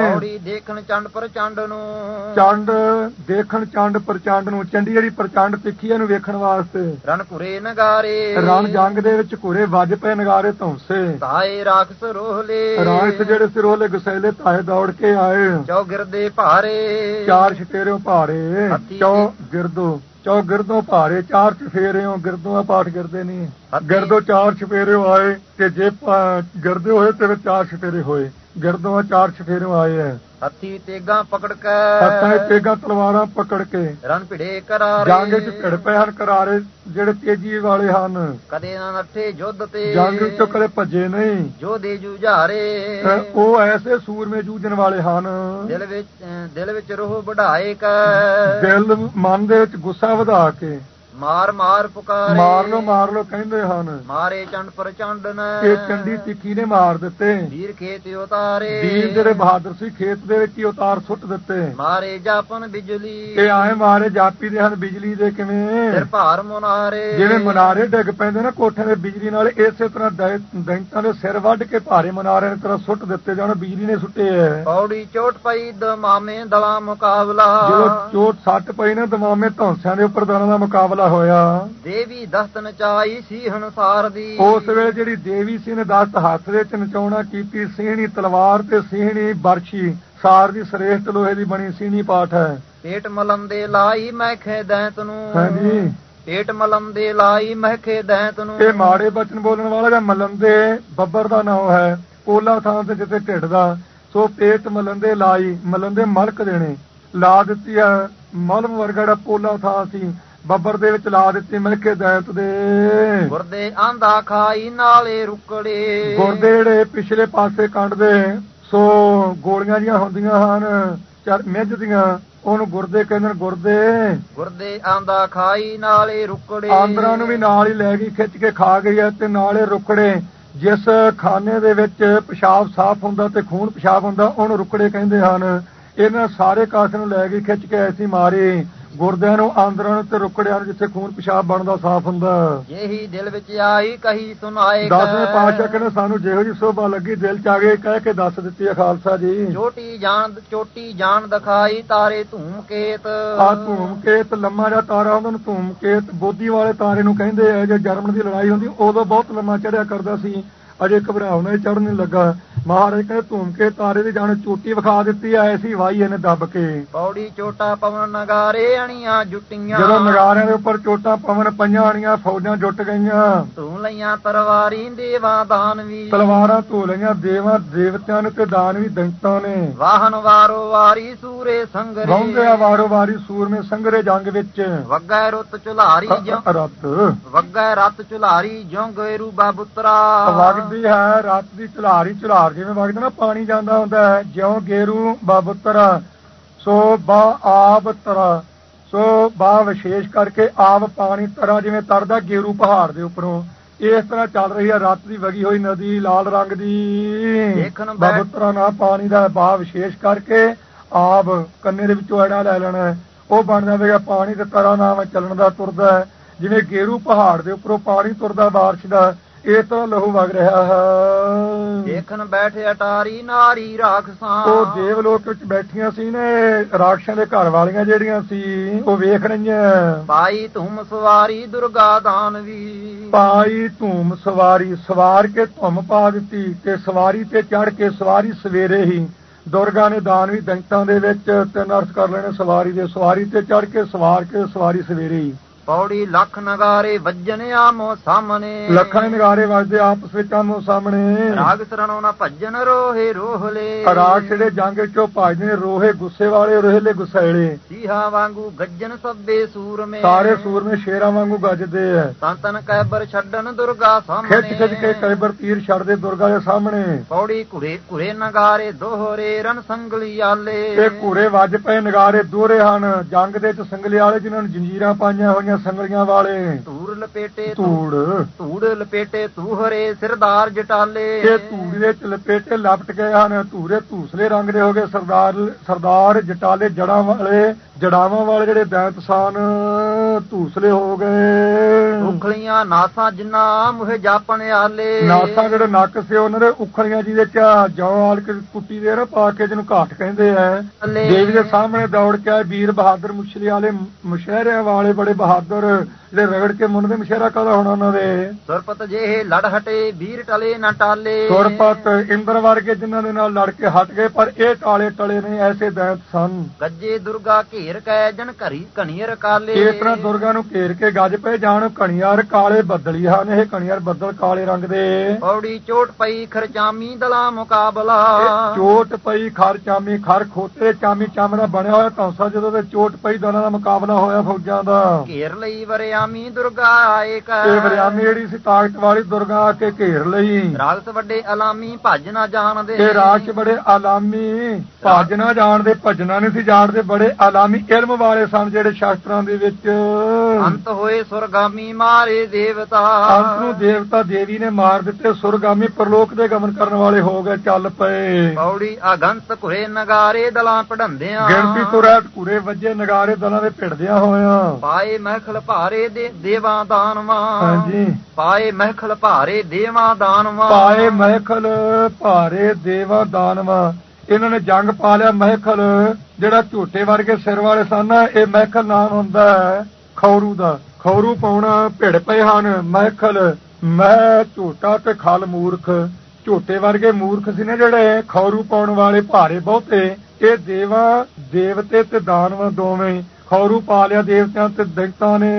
ਪੌੜੀ ਦੇਖਣ ਚੰਡ ਪਰ ਚੰਡ ਨੂੰ। ਚੰਡ ਦੇਖਣ ਚੰਡ ਪ੍ਰਚੰਡ ਨੂੰ ਚੰਡੀ ਜਿਹੜੀ ਪ੍ਰਚੰਡ ਤਿੱਖੀ ਹੈ ਨੂੰ ਵੇਖਣ ਵਾਸਤੇ। ਰਣ ਘੁਰੇ ਨਗਾਰੇ। ਰਣ ਜੰਗ ਦੇ ਵਿੱਚ ਘੋਰੇ ਵੱਜ ਪਏ ਨਗਾਰੇ ਧੌਂਸੇ। ਤਾਏ ਰਾਖਸ ਰੋਹਲੇ। ਰਾਜ ਜਿਹੜੇ ਸਿਰੋਲੇ ਗੁਸੈਲੇ ਤਾਏ ਦੌੜ ਕੇ ਆਏ। ਚੌ ਗਿਰਦੇ ਭਾਰੇ। ਚਾਰ ਛਟੇਰਿਓ ਭਾਰੇ। ਚੌ ਗਿਰਦੋ ਚੌ ਗਿਰਦੋ ਭਾਰੇ ਚਾਰ ਚਫੇਰਿਓ ਗਿਰਦੋਂ ਆ ਪਾਠ ਗਿਰਦੇ ਨਹੀਂ ਗਿਰਦੋ ਚਾਰ ਛਪੇਰਿਓ ਆਏ ਤੇ ਜੇ ਗਿਰਦੇ ਹੋਏ ਤੇ ਚਾਰ ਛਪੇਰੇ ਹੋਏ। ਗਿਰਦੋਂ ਆ ਚਾਰ ਛਪੇਰਿਓ ਆਏ ਐ। ਹੱਥੀ ਤੇਗਾ ਪਕੜ ਹੱਥਾਂ ਕੇ ਤੇਗਾ ਤਲਵਾਰਾਂ ਪਕੜ ਕੇ। ਰਨ ਭਿੜੇ ਕਰਾਰੇ। ਜੰਗ 'ਚ ਭਿੜ ਪਏ ਹਨ ਕਰਾਰੇ ਜਿਹੜੇ ਤੇਜੀ ਵਾਲੇ ਹਨ। ਕਦੇ ਨਾ ਨੱਠੇ ਜੁੱਧ ਤੇ। ਜੰਗ 'ਚੋਂ ਕਦੇ ਭੱਜੇ ਨਹੀਂ। ਜੋ ਦੇ ਜੂਝਾਰੇ ਉਹ ਐਸੇ ਸੂਰਮੇ ਜੂਝਣ ਵਾਲੇ ਹਨ। ਦਿਲ ਵਿੱਚ ਦਿਲ ਵਿੱਚ ਰੋਹ ਵਢਾਏ ਕ ਦਿਲ ਮਨ ਦੇ ਵਿੱਚ ਗੁੱਸਾ ਵਧਾ ਕੇ। ਮਾਰ ਮਾਰ ਪੁਕਾਰੇ। ਮਾਰ ਲੋ ਮਾਰ ਲੋ ਕਹਿੰਦੇ ਹਨ। ਮਾਰੇ ਚੰਡ ਪਰ ਚੰਡਨ ਇਹ ਚੰਡੀ ਤਿੱਖੀ ਨੇ ਮਾਰ ਦਿੱਤੇ। ਵੀਰ ਖੇਤ ਉਤਾਰੇ। ਵੀਰ ਜਿਹੜੇ ਬਹਾਦਰ ਸੀ ਖੇਤ ਦੇ ਵਿੱਚ ਹੀ ਉਤਾਰ ਸੁੱਟ ਦਿੱਤੇ। ਮਾਰੇ ਜਾਪਨ ਬਿਜਲੀ। ਇਹ ਆਏ ਮਾਰੇ ਜਾਪੀ ਦੇ ਹਨ ਬਿਜਲੀ ਦੇ ਕਿਵੇਂ? ਸਿਰ ਭਾਰ ਮੁਨਾਰੇ। ਜਿਵੇਂ ਮਨਾਰੇ ਡਿੱਗ ਪੈਂਦੇ ਨਾ ਕੋਠੇ ਦੇ ਬਿਜਲੀ ਨਾਲ ਇਸੇ ਤਰ੍ਹਾਂ ਦੈਂਤਾਂ ਦੇ ਸਿਰ ਵੱਢ ਕੇ ਭਾਰੇ ਮਨਾਰਿਆਂ ਦੀ ਤਰ੍ਹਾਂ ਸੁੱਟ ਦਿੱਤੇ ਜਾਣ ਬਿਜਲੀ ਨੇ ਸੁੱਟੇ ਐ। ਪੌੜੀ ਚੋਟ ਪਈ ਦਮਾਮੇ ਦਵਾ ਮੁਕਾਬਲਾ। ਜਦੋਂ ਚੋਟ ਸੱਟ ਪਈ ਨਾ ਦਮਾਮੇ ਧੌਂਸਿਆਂ ਦੇ ਉੱਪਰ ਦਾਣਾ ਦਾ ਮੁਕਾਬਲਾ। ਹੋਇਆ। ਦੇਵੀ ਦਸਤ ਨਚਾਈ ਸੀ ਹਨਸਾਰ ਦੀ। ਉਸ ਵੇਲੇ ਜਿਹੜੀ ਦੇਵੀ ਸੀ ਨੇ ਦਸਤ ਹੱਥ ਵਿੱਚ ਨਚਾਉਣਾ ਕੀਤੀ ਸੀਹਣੀ ਤਲਵਾਰ ਤੇ ਸੀਹਣੀ ਬਰਛੀ ਸਾਰ ਦੀ ਸ੍ਰੇਸ਼ਟ ਲੋਹੇ ਦੀ ਬਣੀ ਸੀਹਣੀ ਪਾਠ ਹੈ। ਪੇਟ ਮਲਮ ਦੇ ਲਾਈ ਮਹਿਖੇ ਦੈਂਤ ਨੂੰ। ਹਾਂਜੀ। ਪੇਟ ਮਲਮ ਦੇ ਲਾਈ ਮਹਿਖੇ ਦੈਂਤ ਨੂੰ। ਇਹ ਮਾੜੇ ਬਚਨ ਬੋਲਣ ਵਾਲਾ ਜਾਂ ਮਲੰਦੇ ਬੱਬਰ ਦਾ ਨਾਮ ਹੈ। ਪੋਲਾ ਥਾਂ ਤੇ ਜਿੱਥੇ ਢਿੱਡ ਦਾ ਸੋ ਪੇਟ ਮਲੰਦੇ ਲਾਈ ਮਲੰਦੇ ਮਲਕ ਦੇਣੇ। ਲਾ ਦਿੱਤੀ ਹੈ ਮਲਮ ਵਰਗਾ ਪੋਲਾ ਥਾਂ ਸੀ। ਬੱਬਰ ਦੇ ਵਿੱਚ ਲਾ ਦਿੱਤੀ ਮਿਲਕੇ ਦੈਤ ਦੇ। ਗੁਰਦੇ ਆਂਦਾ ਖਾਈ ਨਾਲੇ ਰੁਕੜੇ। ਗੁਰਦੇ ਜਿਹੜੇ ਪਿਛਲੇ ਪਾਸੇ ਕੰਡਦੇ ਸੋ ਗੋਲੀਆਂ ਜੀਆਂ ਹੁੰਦੀਆਂ ਹਨ ਚਰ ਮਿੱਝ ਦੀਆਂ ਉਹਨੂੰ ਗੁਰਦੇ ਕਹਿੰਦੇ ਨੇ ਗੁਰਦੇ। ਗੁਰਦੇ ਆਂਦਾ ਖਾਈ ਨਾਲੇ ਰੁਕੜੇ। ਆਂਦਰਾਂ ਨੂੰ ਵੀ ਨਾਲ ਹੀ ਲੈ ਗਈ ਖਿੱਚ ਕੇ ਖਾ ਗਈ ਹੈ ਤੇ ਨਾਲੇ ਰੁਕੜੇ। ਜਿਸ ਖਾਨੇ ਦੇ ਵਿੱਚ ਪਿਸ਼ਾਬ ਸਾਫ਼ ਹੁੰਦਾ ਤੇ ਖੂਨ ਪਿਸ਼ਾਬ ਹੁੰਦਾ ਉਹਨੂੰ ਰੁਕੜੇ ਕਹਿੰਦੇ ਹਨ। ਇਹਨਾਂ ਸਾਰੇ ਕਾਸੇ ਨੂੰ ਲੈ ਗਈ ਖਿੱਚ ਕੇ ਐਸੀ ਮਾਰੀ। ਗੁਰਦਿਆਂ ਨੂੰ ਆਂਦਰਾਂ ਤੇ ਰੁਕੜਿਆਂ ਨੂੰ ਜਿੱਥੇ ਖੂਨ ਪਿਸ਼ਾਬ ਬਣਦਾ ਸਾਫ਼ ਹੁੰਦਾ। ਜਿਹੀ ਦਿਲ ਵਿੱਚ ਆਈ ਕਹੀ ਸੁਨਾਏ ਦਸਵੇਂ ਪਾਤਸ਼ਾਹ ਕਹਿੰਦੇ ਸਾਨੂੰ ਜਿਹੋ ਜੀ ਸੋਭਾ ਲੱਗੀ ਦਿਲ ਚ ਆ ਗਏ ਕਹਿ ਕੇ ਦੱਸ ਦਿੱਤੀ ਹੈ ਖਾਲਸਾ ਜੀ। ਚੋਟੀ ਜਾਣ ਚੋਟੀ ਜਾਣ ਦਿਖਾਈ ਤਾਰੇ ਧੂਮ ਕੇਤ। ਆ ਧੂਮਕੇਤ ਲੰਮਾ ਜਿਹਾ ਤਾਰਾ ਉਹਨਾਂ ਨੂੰ ਧੂਮਕੇਤ ਬੋਧੀ ਵਾਲੇ ਤਾਰੇ ਨੂੰ ਕਹਿੰਦੇ ਆ ਜੇ ਜਰਮਨ ਦੀ ਲੜਾਈ ਹੁੰਦੀ ਉਦੋਂ ਬਹੁਤ ਲੰਮਾ ਚੜਿਆ ਕਰਦਾ ਸੀ। ਅਜੇ ਘਬਰਾਉਣਾ ਚੜਨ ਲੱਗਾ। ਮਹਾਰਾਜ ਕਹਿੰਦੇ ਧੂਮਕੇਤ ਤਾਰੇ ਦੀ ਜਾਣ ਚੋਟੀ ਵਿਖਾ ਦਿੱਤੀ ਐ ਐਸੀ ਵਾਈ ਇਹਨੇ ਦੱਬ ਕੇ। ਪੌੜੀ ਚੋਟਾ ਪਵਨ ਨਗਾਰੇ ਅਣੀਆਂ ਜੁੱਟੀਆਂ। ਜਦੋਂ ਨਗਾਰਿਆਂ ਦੇ ਉੱਪਰ ਚੋਟਾਂ ਪਵਨ ਪਈਆਂ ਆਣੀਆਂ ਫੌਜਾਂ ਜੁੱਟ ਗਈਆਂ। ਤੂੰ ਲਈਆਂ ਤਰਵਾਰੀ ਦੇਵਾ ਦਾਨਵੀ ਤਲਵਾਰਾਂ ਧੋ ਲਈਆਂ ਦੇਵਾਂ ਦੇਵਤਿਆਂ ਨੇ ਤੇ ਦਾਨਵੀ ਦੈਂਤਾਂ ਨੇ। ਵਾਹਨ ਵਾਰੋ ਵਾਰੀ ਸੂਰੇ ਸੰਗਰੇ। ਰੌਂਦੇ ਆ ਵਾਰੋ ਵਾਰੀ ਸੂਰਮੇ ਸੰਗਰੇ ਜੰਗ ਵਿੱਚ। ਵੱਗੈ ਰੁੱਤ ਚੁਲਾਰੀ ਜਿਉ। ਰੱਤ। ਵੱਗੈ ਰਤ ਚੁਲਾਰੀ ਜਿਉ ਗਏਰੂ ਬਾਬੁੱਤਰਾ ਵਗਦੀ ਹੈ ਰਾਤ ਦੀ ਝੁਲਾਰੀ ਝੁਲਾਰ ਜਿਵੇਂ ਵਗਦਾ ਨਾ ਪਾਣੀ ਜਾਂਦਾ ਹੁੰਦਾ ਹੈ। ਜਿਉਂ ਗੇਰੂ ਬਾਬੁੱਤਰ ਸੋ ਬਾ ਆਬ ਤਰਾ ਸੋ ਬਾ ਵਿਸ਼ੇਸ਼ ਕਰਕੇ ਆਬ ਪਾਣੀ ਤਰਾ ਜਿਵੇਂ ਤਰਦਾ ਗੇਰੂ ਪਹਾੜ ਦੇ ਉੱਪਰੋਂ। ਇਸ ਤਰ੍ਹਾਂ ਚੱਲ ਰਹੀ ਹੈ ਰਾਤ ਦੀ ਵਗੀ ਹੋਈ ਨਦੀ ਲਾਲ ਰੰਗ ਦੀ। ਬਾਬੁੱਤਰਾ ਨਾ ਪਾਣੀ ਦਾ ਬਾ ਵਿਸ਼ੇਸ਼ ਕਰਕੇ ਆਬ ਕੰਨੇ ਦੇ ਵਿੱਚੋਂ ਐੜਾ ਲੈ ਲੈਣਾ ਹੈ। ਉਹ ਬਣ ਜਾਵੇਗਾ ਪਾਣੀ ਤੇ ਤਰਾ ਨਾਮ ਚੱਲਣ ਦਾ ਤੁਰਦਾ ਹੈ। ਜਿਵੇਂ ਗੇਰੂ ਪਹਾੜ ਦੇ ਉੱਪਰੋਂ ਪਾਣੀ ਤੁਰਦਾ ਬਾਰਿਸ਼ ਦਾ ਇਹ ਤਾਂ ਲਹੂ ਵਗ ਰਿਹਾ ਹੈ। ਦੇਖਣ ਬੈਠੇ ਅਟਾਰੀ ਨਾਰੀ ਰਾਖਸਾਂ। ਉਹ ਦੇਵਲੋਕ ਵਿੱਚ ਬੈਠੀਆਂ ਸੀ ਨੇ ਰਾਖਸ਼ਾਂ ਦੇ ਘਰ ਵਾਲੀਆਂ ਜਿਹੜੀਆਂ ਸੀ ਉਹ ਵੇਖ ਰਹੀਆਂ। ਪਾਈ ਧੂਮ ਸਵਾਰੀ ਦੁਰਗਾ ਦਾਨਵੀ ਪਾਈ ਧੂਮ ਸਵਾਰੀ ਸਵਾਰ ਕੇ ਧੁੰਮ ਪਾ ਦਿੱਤੀ ਤੇ ਸਵਾਰੀ ਤੇ ਚੜ ਕੇ ਸਵਾਰੀ ਸਵੇਰੇ ਹੀ ਦੁਰਗਾ ਨੇ ਦਾਨਵੀ ਦੰਤਾਂ ਦੇ ਵਿੱਚ ਤਿੰਨ ਅਰਥ ਕਰ ਲੈਣੇ ਸਵਾਰੀ ਦੇ ਸਵਾਰੀ ਤੇ ਚੜ ਕੇ ਸਵਾਰ ਕੇ ਸਵਾਰੀ ਸਵੇਰੇ ਹੀ। ਪੌੜੀ ਲੱਖ ਨਗਾਰੇ ਵੱਜਣ ਆਮੋ ਸਾਹਮਣੇ। ਲੱਖਾਂ ਨਗਾਰੇ ਵੱਜਦੇ ਆਪਸ ਵਿੱਚ ਆਮੋ ਸਾਹਮਣੇ। ਰਾਗ ਸਰਣੋ ਨਾ ਭੱਜਣ ਰੋਹੇ ਰੋਹਲੇ। ਰਾਗ ਜਿਹੜੇ ਜੰਗ ਵਿੱਚੋਂ ਭਜਦੇ ਰੋਹੇ ਗੁੱਸੇ ਵਾਲੇ ਰੋਹੇਲੇ ਗੁੱਸੈਲੇ ਸੀਹਾ ਵਾਂਗੂ ਗੱਜਣ ਸੱਬੇ ਸੂਰਮੇ। ਸਾਰੇ ਸੂਰਮੇ ਸ਼ੇਰਾਂ ਵਾਂਗੂ ਗੱਜਦੇ ਐ। ਤਨ ਤਨ ਕੈਬਰ ਛੱਡਣ ਦੁਰਗਾ ਸਾਹਮਣੇ। ਖਿੱਚ ਖਿੱਚ ਕੇ ਕੈਬਰ ਤੀਰ ਛੱਡਦੇ ਦੁਰਗਾ ਦੇ ਸਾਹਮਣੇ। ਪੌੜੀ ਕੁਰੇ ਕੁਰੇ ਨਗਾਰੇ ਦੋਹਰੇ ਰਨ ਸੰਗਲੀ ਆਲੇ। ਇਹ ਘੂਰੇ ਵੱਜ ਪਏ ਨਗਾਰੇ ਦੋਹਰੇ ਹਨ। ਜੰਗ ਦੇ ਚ ਸੰਗਲੇ ਵਾਲੇ ਜਿਨ੍ਹਾਂ ਨੂੰ ਜੰਜੀਰਾਂ ਪਾਈਆਂ ਹੋਈਆਂ ਸੰਗਲੀਆਂ ਵਾਲੇ। ਧੂੜ ਲਪੇਟੇ ਧੂੜ। ਧੂੜ ਲਪੇਟੇ ਤੂਹਰੇ ਸਿਰਦਾਰ ਜਟਾਲੇ। ਇਹ ਧੂੜ ਦੇ ਚ ਲਪੇਟੇ ਲਪਟ ਗਏ ਹਨ। ਧੂਰੇ ਧੂਸਲੇ ਰੰਗ ਦੇ ਹੋ ਗਏ। ਸਰਦਾਰ ਸਰਦਾਰ ਜਟਾਲੇ ਜੜਾਂ ਵਾਲੇ ਜੜਾਵਾਂ ਵਾਲੇ ਜਿਹੜੇ ਦੈਂਤ ਸਨ ਧੂਸਲੇ ਹੋ ਗਏ। ਉਖਲੀਆਂ ਨਾਸਾਂ ਜਿੰਨਾ ਮੁਹ ਜਾਪਣ ਆਲੇ। ਨਾਸਾਂ ਜਿਹੜੇ ਨੱਕ ਸੀ ਉਹਨਾਂ ਦੇ ਉਖਲੀਆਂ ਜਿਹਦੇ ਚ ਜੌਂ ਆਲ ਕੇ ਕੁੱਟੀ ਦੇ ਨਾ ਪਾ ਕੇ ਜਿਹਨੂੰ ਘਾਟ ਕਹਿੰਦੇ ਆ। ਦੇਵੀ ਦੇ ਸਾਹਮਣੇ ਦੌੜ ਕੇ ਆਏ ਵੀਰ ਬਹਾਦਰ ਮੁਸ਼ਰੀ ਵਾਲੇ ਮੁਸ਼ਹਿਰਿਆਂ ਵਾਲੇ ਬੜੇ ਬਹਾਦਰ ਜਿਹੜੇ ਰਗੜ ਕੇ ਮੁੰਡੇ ਮੁਸ਼ਹਿਰਾ ਕਦਾ ਹੋਣਾ ਉਹਨਾਂ ਦੇ? ਸੁਰਪਤ ਜਿਹੇ ਲੜ ਹਟੇ ਵੀਰ ਟਲੇ ਨਾ ਟਾਲੇ। ਸੁਰਪਤ ਇੰਦਰ ਵਰਗੇ ਜਿਨ੍ਹਾਂ ਦੇ ਨਾਲ ਲੜ ਕੇ ਹਟ ਗਏ ਪਰ ਇਹ ਟਾਲੇ ਟਲੇ ਨਹੀਂ ਐਸੇ ਦੈਂਤ ਸਨ। ਗੱਜੇ ਦੁਰਗਾ ਘੇਰ ਕੈ ਜਨ ਘਰੀ ਕਣੀਰ ਕਾਲੇ ਇਸ ਤਰ੍ਹਾਂ ਦੁਰਗਾ ਨੂੰ ਘੇਰ ਕੇ ਗੱਜ ਪਏ ਜਾਣ ਕਣੀਆਰ ਕਾਲੇ ਬੱਦਲੀ ਹਨ ਇਹ ਕਣੀਆਰ ਬੱਦਲ ਕਾਲੇ ਰੰਗ ਦੇ। ਪੌੜੀ ਚੋਟ ਪਈ ਖਰਚਾਮੀ ਦਲਾ ਮੁਕਾਬਲਾ। ਇਹ ਚੋਟ ਪਈ ਖਰ ਚਾਮੀ ਖਰ ਖੋਤੇ ਚਾਮੀ ਚਮ ਦਾ ਬਣਿਆ ਹੋਇਆ ਕੌਂਸਾ ਜਦੋਂ ਤੇ ਚੋਟ ਪਈ ਦੋਨਾਂ ਦਾ ਮੁਕਾਬਲਾ ਹੋਇਆ ਫੌਜਾਂ ਦਾ। ਘੇਰ ਲਈ ਵਰਿਆਮੀ ਦੁਰਗਾ ਆਏ ਕੈ ਤੇ ਵਰਿਆਮੀ ਜਿਹੜੀ ਸੀ ਤਾਕਤ ਵਾਲੀ ਦੁਰਗਾ ਆ ਕੇ ਘੇਰ ਲਈ। ਰਾਗਸ ਵੱਡੇ ਅਲਾਮੀ ਭੱਜ ਨਾ ਜਾਣਦੇ ਤੇ ਰਾਜ ਬੜੇ ਆਲਾਮੀ ਭੱਜ ਨਾ ਜਾਣਦੇ ਭੱਜਣਾ ਨਹੀਂ ਸੀ ਜਾਣਦੇ ਬੜੇ ਆਲਾਮੀ ਇਲਮ ਵਾਲੇ ਸਨ ਜਿਹੜੇ ਸ਼ਾਸਤਰਾਂ ਦੇ ਵਿੱਚ। ਅੰਤ ਹੋਏ ਸੁਰਗਾਮੀ ਮਾਰੇ ਦੇਵਤਾ। ਅੰਤ ਨੂੰ ਦੇਵਤਾ ਦੇਵੀ ਨੇ ਮਾਰ ਦਿੱਤੇ ਸੁਰਗਾਮੀ ਪਰਲੋਕ ਦੇ ਗਮਨ ਕਰਨ ਵਾਲੇ ਹੋ ਗਏ ਚੱਲ ਪਏ। ਪੌੜੀ ਅਗੰਤ ਕੁਰੇ ਨਗਾਰੇ ਦਲਾਂ ਪੜੰਦਿਆਂ ਗਿਣਤੀ ਤੋਂ ਰਹਿਤ ਕੂਰੇ ਵੱਜੇ ਨਗਾਰੇ ਦਲਾਂ ਦੇ ਭਿੜਦਿਆਂ ਹੋਇਆਂ। ਪਾਏ ਮਹਿਖਲ ਭਾਰੇ ਦੇ ਦੇਵਾਂ ਦਾਨਵਾਂ। ਹਾਂਜੀ। ਪਾਏ ਮਹਿਖਲ ਭਾਰੇ ਦੇਵਾਂ ਦਾਨਵਾਂ। ਪਾਏ ਮਹਿਖਲ ਭਾਰੇ ਦੇਵਾ ਦਾਨਵਾ। ਇਹਨਾਂ ਨੇ ਜੰਗ ਪਾ ਲਿਆ ਮਹਿਖਲ, ਜਿਹੜਾ ਝੋਟੇ ਵਰਗੇ ਸਿਰ ਵਾਲੇ ਸਨ, ਇਹ ਮਹਿਖਲ ਨਾਮ ਹੁੰਦਾ ਹੈ ਖੌਰੂ ਦਾ। ਖੌਰੂ ਪਾਉਣਾ ਭਿੜ ਪਏ ਹਨ, ਮਹਿਖਲ, ਮੈਂ ਝੋਟਾ ਤੇ ਖਲ ਮੂਰਖ। ਝੋਟੇ ਵਰਗੇ ਮੂਰਖ ਸੀ ਨੇ ਜਿਹੜੇ, ਖੌਰੂ ਪਾਉਣ ਵਾਲੇ ਭਾਰੇ ਬਹੁਤੇ। ਇਹ ਦੇਵਾ, ਦੇਵਤੇ ਤੇ ਦਾਨਵ ਦੋਵੇਂ। ਖੌਰੂ ਪਾ ਲਿਆ ਦੇਵਤਿਆਂ ਤੇ ਦੈਂਤਾਂ ਨੇ।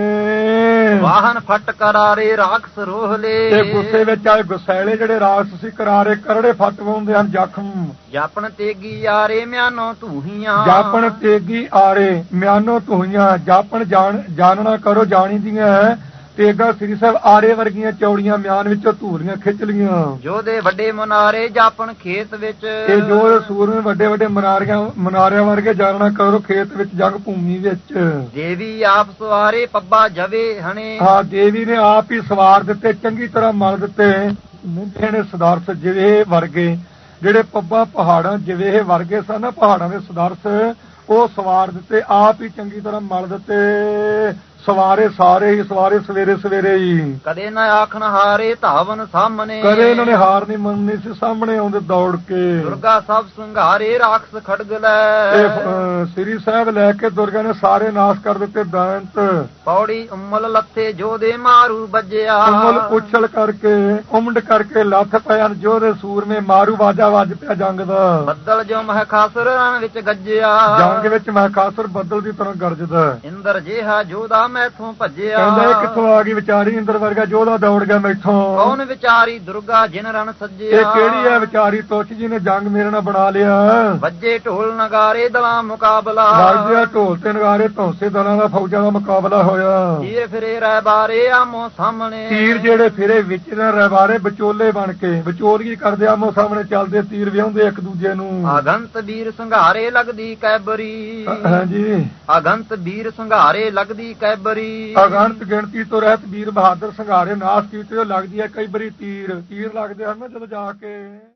ਵਾਹਨ ਫਟ ਕਰਾਰੇ ਰਾਖਸ ਰੋਹਲੇ ਤੇ ਗੁੱਸੇ ਵਿੱਚ ਆਏ ਗੁੱਸੈਲੇ ਜਿਹੜੇ ਰਾਖਸ ਸੀ ਕਰਾਰੇ ਕਰੜੇ ਫਟਵਾਉਂਦੇ ਹਨ ਜ਼ਖਮ। ਜਾਪਣ ਤੇਗੀ ਯਾਰੇ ਮਿਆਨੋ ਧੂਹੀਆਂ। ਜਾਪਣ ਤੇਗੀ ਆਰੇ ਮਿਆਨੋ ਧੂਈਆਂ ਜਾਪਣ ਜਾਣ ਜਾਣਨਾ ਕਰੋ ਜਾਣੀ ਦੀਆਂ ਤੇਗਾ ਸ੍ਰੀ ਸਾਹਿਬ ਆਰੇ ਵਰਗੀਆਂ ਚੌੜੀਆਂ ਮਿਆਨ ਵਿੱਚੋਂ ਧੂਲੀਆਂ ਖਿੱਚ ਲੀਆਂ ਜੋਦੇ ਵੱਡੇ ਮਨਾਰੇ ਜਾਪਣ ਖੇਤ ਵਿੱਚ। ਤੇ ਜੋ ਸੂਰਮੇ ਵੱਡੇ ਵੱਡੇ ਮਨਾਰਿਆਂ ਮਨਾਰਿਆਂ ਵਰਗੇ ਜਾਣਨਾ ਕਰੋ ਖੇਤ ਵਿੱਚ ਜੰਗ ਭੂਮੀ ਵਿੱਚ। ਦੇਵੀ ਆਪ ਸਵਾਰੇ ਪੱਬਾ ਜਵੇ ਹਣੇ। ਹਾਂ ਦੇਵੀ ਨੇ ਆਪ ਹੀ ਸਵਾਰ ਦਿੱਤੇ ਚੰਗੀ ਤਰ੍ਹਾਂ ਮਲ ਦਿੱਤੇ। ਮੁੰਡੇ ਨੇ ਸਦਾਰਥ ਜਿਵੇਂ ਵਰਗੇ ਜਿਹੜੇ ਪੱਬਾਂ ਪਹਾੜਾਂ ਜਿਵੇਂ ਵਰਗੇ ਸਨ ਪਹਾੜਾਂ ਦੇ ਸਦਾਰਥ ਉਹ ਸਵਾਰ ਦਿੱਤੇ ਆਪ ਹੀ ਚੰਗੀ ਤਰ੍ਹਾਂ ਮਲ ਦਿੱਤੇ। ਸਵਾਰੇ ਸਾਰੇ ਹੀ ਸਵਾਰੇ ਸਵੇਰੇ ਸਵੇਰੇ ਹੀ। ਕਦੇ ਨਾ ਆਖਣ ਹਾਰੇ ਧਾਵਨ ਸਾਹਮਣੇ। ਕਦੇ ਇਹਨਾਂ ਨੇ ਹਾਰ ਨਹੀਂ ਮੰਨਣੀ ਸੀ ਸਾਹਮਣੇ ਆਉਂਦੇ ਦੌੜ ਕੇ। ਦੁਰਗਾ ਸਭ ਸੰਘਾਰੇ ਰਾਖਸ ਖੜਗ ਲੈ। ਇਹ ਸ੍ਰੀ ਸਾਹਿਬ ਲੈ ਕੇ ਦੁਰਗਾ ਨੇ ਸਾਰੇ ਨਾਸ਼ ਕਰ ਦਿੱਤੇ ਦੈਂਤ। ਪੌੜੀ ਉਮਲ ਲੱਥੇ ਜੋਦੇ ਮਾਰੂ ਵੱਜਿਆ। ਉਮਲ ਉਛਲ ਕਰਕੇ ਉਮੰਡ ਕਰਕੇ ਲੱਥ ਪਿਆ ਜੋਦੇ ਸੂਰਮੇ ਮਾਰੂ ਵਾਜਾ ਵੱਜ ਪਿਆ ਜੰਗ ਦਾ। ਬੱਦਲ ਜੋ ਮਹ ਖਾਸਰ ਰਨ ਵਿੱਚ ਗੱਜਿਆ। ਜੰਗ ਵਿੱਚ ਮਹਕਾਸੁਰ ਬੱਦਲ ਦੀ ਤਰ੍ਹਾਂ ਗਰਜਦਾ। ਇੰਦਰ ਜਿਹਾ ਜੋਦਾ ਮੈਥੋਂ ਭੱਜਿਆ। ਕਹਿੰਦਾ ਇਹ ਕਿੱਥੋਂ ਆ ਗਈ ਵਿਚਾਰੀ ਇੰਦਰ ਵਰਗਾ ਜੋਦਾ ਦੌੜ ਗਿਆ ਮੈਥੋਂ। ਕੌਣ ਵਿਚਾਰੀ ਦੁਰਗਾ ਜਿਨ ਰਨ ਸੱਜਿਆ? ਇਹ ਕਿਹੜੀ ਹੈ ਵਿਚਾਰੀ ਤੁੱਛ ਜੀ ਨੇ ਜੰਗ ਮੇਰੇ ਨਾਲ ਬਣਾ ਲਿਆ? ਵੱਜੇ ਢੋਲ ਨਗਾਰੇ ਦਲਾਂ ਮੁਕਾਬਲਾ। ਵਾਜਿਆ ਢੋਲ ਤੇ ਨਗਾਰੇ ਧੌਂਸੇ ਦਲਾਂ ਦਾ ਫੌਜਾਂ ਦਾ ਮੁਕਾਬਲਾ ਹੋਇਆ। ਤੀਰ ਫਿਰੇ ਰਹਿ ਬਾਰੇ ਆਮੋ ਸਾਹਮਣੇ। ਤੀਰ ਜਿਹੜੇ ਫਿਰੇ ਵਿੱਚ ਨਾ ਰਵਾਰੇ ਵਿਚੋਲੇ ਬਣ ਕੇ ਵਿਚੋਲਗੀ ਕਰਦੇ ਆਮੋ ਸਾਹਮਣੇ ਚੱਲਦੇ ਤੀਰ ਵਿਆਉਂਦੇ ਇੱਕ ਦੂਜੇ ਨੂੰ। ਆਗੰਤ ਵੀਰ ਸੰਘਾਰੇ ਲੱਗਦੀ ਕੈਬਰੀ। ਹਾਂਜੀ। ਆਗੰਤ ਵੀਰ ਸੰਘਾਰੇ ਲੱਗਦੀ ਕੈਬਰੀ ਬਰੀ। ਅਗੰਤ ਗਿਣਤੀ ਤੋਂ ਰਹਿਤ ਵੀਰ ਬਹਾਦਰ ਸੰਘਾਰੇ ਨਾਸ ਕੀਤੇ ਲੱਗਦੀ ਹੈ ਕਈ ਵਾਰੀ ਤੀਰ। ਤੀਰ ਲੱਗਦੇ ਹਨ ਨਾ ਜਦੋਂ ਜਾ ਕੇ